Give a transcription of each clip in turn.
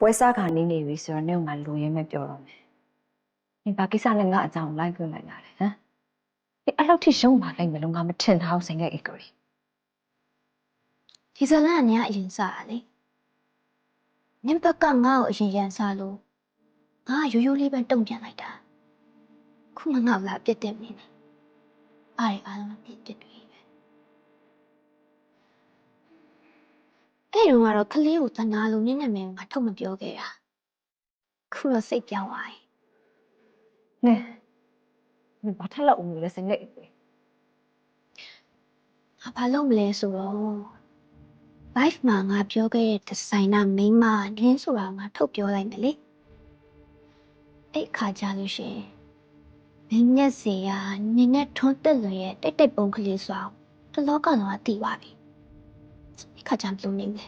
ပွဲစားခါနေနေပြီဆိုတော့နေကငါလူရင်းမဲ့ပြောတော့မယ်။ဒီဘာကိစ္စနဲ့ငါအကြောင်းလိုက်ခွင့်လိုက်လာတယ်ဟမ်။ဒီအဲ့လောက်ထိရှုံးပါလိမ့်မယ်လို့ငါမထင်ထားဘူးစိန်ခဲ့ဧကရီဒီဇလန်ကနေကအရင်စားတာလေနင်ဘက်ကငါ့ကိုအရင်ရန်စားလို့ငါကရိုးရိုးလေးပဲတုံ့ပြန်လိုက်တာခုမှငါ့ကိုလာပြစ်တယ်မင်းနဲ့အားရအားလုံးပြစ်ပြစ်တွေ အဲ့တော့ကတော့ကလေးကိုတနာလို့နင်းနာမည်ကိုငါထုတ်မပြောခဲ့တာခုတော့စိတ်ပြောင်းသွားပြီ။နဲ။ဒီဘာထက်လောက်ဦးလဲစိန်ခဲ့ဧကရီငါဘာလုပ်မလဲဆိုတော့ live မှာငါပြောခဲ့တဲ့ designer မိန်းမနင်းဆိုတာငါထုတ်ပြောလိုက်မယ်လေအဲ့ခါကြလို့ရှိရင်မင်းမျက်စီကနင်းနဲ့ထွန်းတက်လွင်ရဲ့တိတ်တိတ်ပုံကလေးဆိုအောင်တလောကလုံးကတည်သွားပြီ အဲ့ခါကျမလို့နေလဲ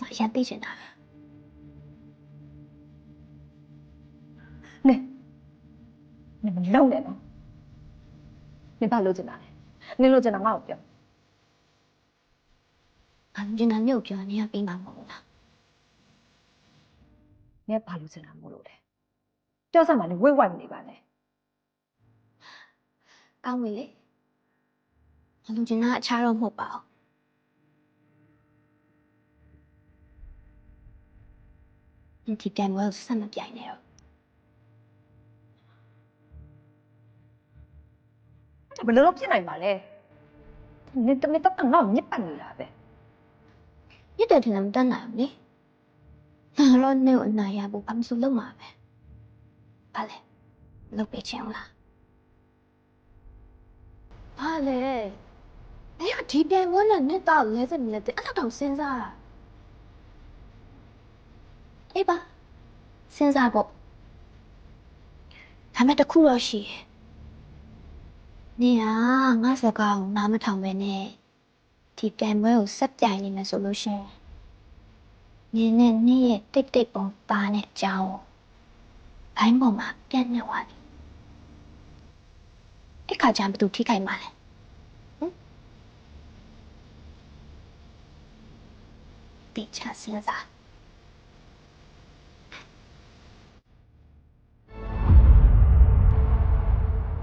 ငါရန်သိချင်တာပဲ။နဲ။နဲမလုံးနဲ့နော်။နေဘာလို့ချင်တာလဲ။နေလို့ချင်တာငါ့ကိုပြောငါကျင်တာမြုပ်ပြောနေရပြီးမှာမဟုတ်ဘူးလား။နေဘာလို့ချင်တာမို့လို့လဲ။ပြောစမ်းပါနဲ့ဝိတ်ဝိုက်မနေပါနဲ့ကောင်းပြီလေငါလူကျင်တာအခြားတော့မဟုတ်ပါဘူး ဒီတိုင်ဝဲဆက်မပြိုင်နဲ့တော့။ဘယ်လိုလုပ်ဖြစ်နိုင်ပါလဲ။နေတမီတော့ငါ့ကိုညစ်ပတ်နေတာပဲညစ်တယ်ထင်တယ်မတတ်နိုင်ဘူးလေငါတော့နေကိုအနာရဖို့ဘာမှမဆိုလုပ်မှာပဲဘာလဲလုပ်ပေးချင်ဘူးလားဘာလဲအဲ့ဒီပြိုင်ဝဲနဲ့နှစ်တော့လဲစမလဲတဲ့အဲ့လောက်တော့စဉ်းစားတာ အေးပါစဉ်းစားဖို့ဒါမဲ့တစ်ခုတော့ရှိတယ်နေဟာငါစကားကိုနားမထောင်ပဲနဲ့ဒီပြိုင်ပွဲကိုဆက်ပြိုင်နေမယ်ဆိုလို့ရှိရင်နင်းနဲ့နေ့ရဲ့တိတ်တိတ်ပုံပါနဲ့ကြောင်းဘိုင်းပေါ်မှာပြန့်နေသွားပြီအဲ့ခါကျရင်ဘယ်သူထိခိုက်မှာလဲဟမ်တိချစဉ်းစား